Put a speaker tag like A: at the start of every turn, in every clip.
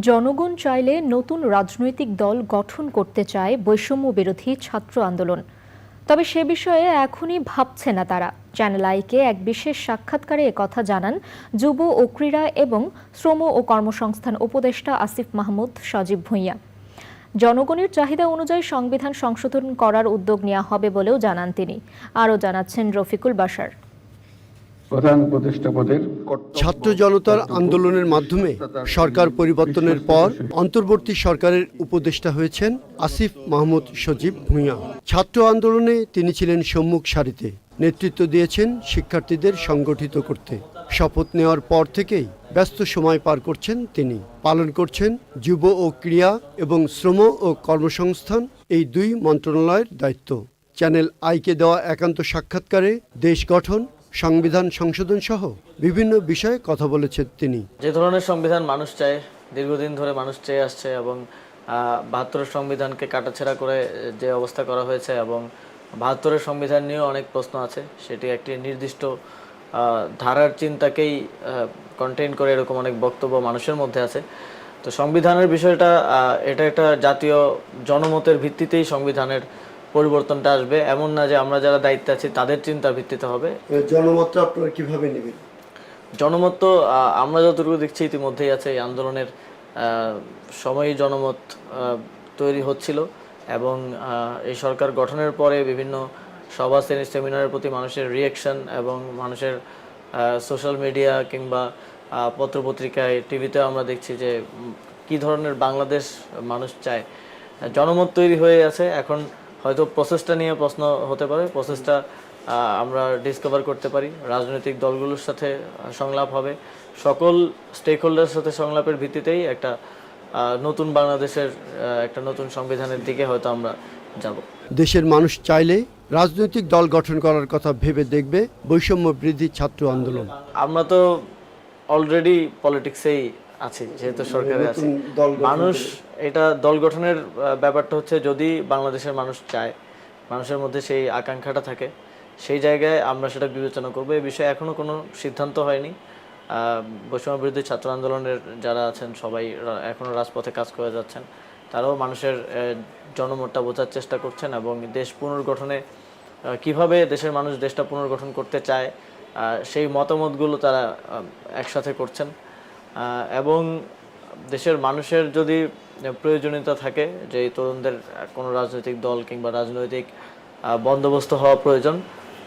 A: জনগণ চাইলে নতুন রাজনৈতিক দল গঠন করতে চায় বৈষম্য বিরোধী ছাত্র আন্দোলন। তবে সে বিষয়ে এখনই ভাবছে না তারা। চ্যানেল আইকে এক বিশেষ সাক্ষাৎকারে কথা জানান যুব ও ক্রীড়া এবং শ্রম ও কর্মসংস্থান উপদেষ্টা আসিফ মাহমুদ সজীব ভূঁইয়া। জনগণের চাহিদা অনুযায়ী সংবিধান সংশোধন করার উদ্যোগ নেওয়া হবে বলেও জানান তিনি। আরও জানাচ্ছেন রফিকুল বাশার।
B: প্রধান উপদেষ্টা পদের
C: ছাত্র জনতার আন্দোলনের মাধ্যমে সরকার পরিবর্তনের পর অন্তর্বর্তী সরকারের উপদেষ্টা হয়েছেন আসিফ মাহমুদ সজীব ভূঁইয়া। ছাত্র আন্দোলনে তিনি ছিলেন সম্মুখ সারিতে। নেতৃত্ব দিয়েছেন শিক্ষার্থীদের সংগঠিত করতে। শপথ নেওয়ার পর থেকেই ব্যস্ত সময় পার করছেন তিনি। পালন করছেন যুব ও ক্রীড়া এবং শ্রম ও কর্মসংস্থান এই দুই মন্ত্রণালয়ের দায়িত্ব। চ্যানেল আইকে দেওয়া একান্ত সাক্ষাৎকারে দেশ গঠন সংবিধান সংশোধন সহ বিভিন্ন বিষয়ে কথা বলেছেন তিনি।
D: যে ধরনের সংবিধান মানুষ চায়, দীর্ঘদিন ধরে মানুষ চেয়ে আসছে এবং বাহাত্তরের সংবিধানকে কাটাছেড়া করে যে অবস্থা করা হয়েছে এবং বাহাত্তরের সংবিধান নিয়েও অনেক প্রশ্ন আছে। সেটি একটি নির্দিষ্ট ধারার চিন্তাকেই কন্টেইন করে এরকম অনেক বক্তব্য মানুষের মধ্যে আছে। তো সংবিধানের বিষয়টা এটা একটা জাতীয় জনমতের ভিত্তিতেই সংবিধানের পরিবর্তনটা আসবে। এমন না যে আমরা যারা দায়িত্বে আছি তাদের চিন্তার ভিত্তিতে হবে।
C: জনমতটা আপনারা কীভাবে নেবেন?
D: জনমত তো আমরা যতটুকু দেখছি ইতিমধ্যেই আছে এই আন্দোলনের সময়ই জনমত তৈরি হচ্ছিল এবং এই সরকার গঠনের পরে বিভিন্ন সভা সেমিনারের প্রতি মানুষের রিয়েকশন এবং মানুষের সোশ্যাল মিডিয়া কিংবা পত্রপত্রিকায় টিভিতে আমরা দেখছি যে কি ধরনের বাংলাদেশ মানুষ চায়। জনমত তৈরি হয়ে আছে এখন হয়তো প্রসেসটা নিয়ে প্রশ্ন হতে পারে। প্রসেসটা আমরা ডিসকভার করতে পারি। রাজনৈতিক দলগুলোর সাথে সংলাপ হবে। সকল স্টেক হোল্ডারের সাথে সংলাপের ভিত্তিতেই একটা নতুন বাংলাদেশের একটা নতুন সংবিধানের দিকে হয়তো আমরা যাব।
C: দেশের মানুষ চাইলে রাজনৈতিক দল গঠন করার কথা ভেবে দেখবে বৈষম্য বৃদ্ধি ছাত্র আন্দোলন।
D: আমরা তো অলরেডি পলিটিক্সেই আছি যেহেতু সরকারে আছি। মানুষ এটা দল গঠনের ব্যাপারটা হচ্ছে যদি বাংলাদেশের মানুষ চায় মানুষের মধ্যে সেই আকাঙ্ক্ষাটা থাকে সেই জায়গায় আমরা সেটা বিবেচনা করব। এই বিষয়ে এখনও কোনো সিদ্ধান্ত হয়নি। বৈষম্য বিরোধী ছাত্র আন্দোলনের যারা আছেন সবাই রা- এখনও রাজপথে কাজ করে যাচ্ছেন তারাও মানুষের জনমতটা বোঝার চেষ্টা করছেন এবং দেশ পুনর্গঠনে কীভাবে দেশের মানুষ দেশটা পুনর্গঠন করতে চায় সেই মতামতগুলো তারা একসাথে করছেন। এবং দেশের মানুষের যদি প্রয়োজনীয়তা থাকে যে তরুণদের কোনো রাজনৈতিক দল কিংবা রাজনৈতিক বন্দোবস্ত হওয়া প্রয়োজন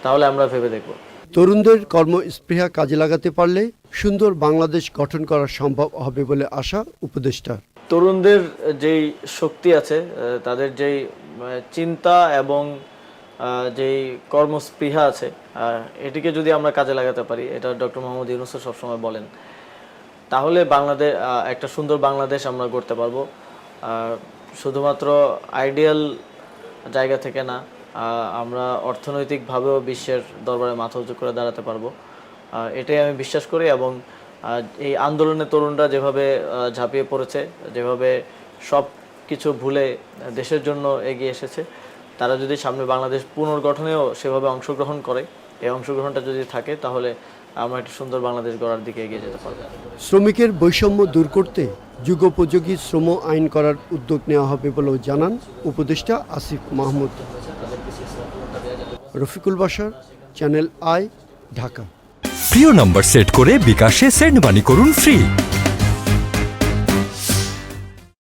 D: তাহলে আমরা ভেবে দেখব।
C: তরুণদের কর্মস্পৃহা কাজে লাগাতে পারলে সুন্দর বাংলাদেশ গঠন করা সম্ভব হবে বলে আশা উপদেষ্টার
D: তরুণদের যেই শক্তি আছে তাদের যেই চিন্তা এবং যেই কর্মস্পৃহা আছে এটিকে যদি আমরা কাজে লাগাতে পারি এটা ডক্টর মোহাম্মদ ইউনুসও সবসময় বলেন তাহলে বাংলাদেশ একটা সুন্দর বাংলাদেশ আমরা করতে পারব। শুধুমাত্র আইডিয়াল জায়গা থেকে না আমরা অর্থনৈতিকভাবেও বিশ্বের দরবারে মাথা উঁচু করে দাঁড়াতে পারব। এটাই আমি বিশ্বাস করি এবং এই আন্দোলনে তরুণরা যেভাবে ঝাঁপিয়ে পড়েছে, যেভাবে সব কিছু ভুলে দেশের জন্য এগিয়ে এসেছে, তারা যদি সামনে বাংলাদেশ পুনর্গঠনেও সেভাবে অংশগ্রহণ করে, এই অংশগ্রহণটা যদি থাকে, তাহলে আমরা একটা সুন্দর বাংলাদেশ গড়ার দিকে এগিয়ে যেতে পারব।
C: শ্রমিকের বৈষম্য দূর করতে যুগোপযোগী শ্রম আইন করার উদ্যোগ নেওয়া হবে বলেও জানান উপদেষ্টা আসিফ মাহমুদ। রফিকুল বাসার চ্যানেল আই ঢাকা।
E: প্রিয় নম্বর সেট করে বিকাশে সেন্ড মানি করুন ফ্রি।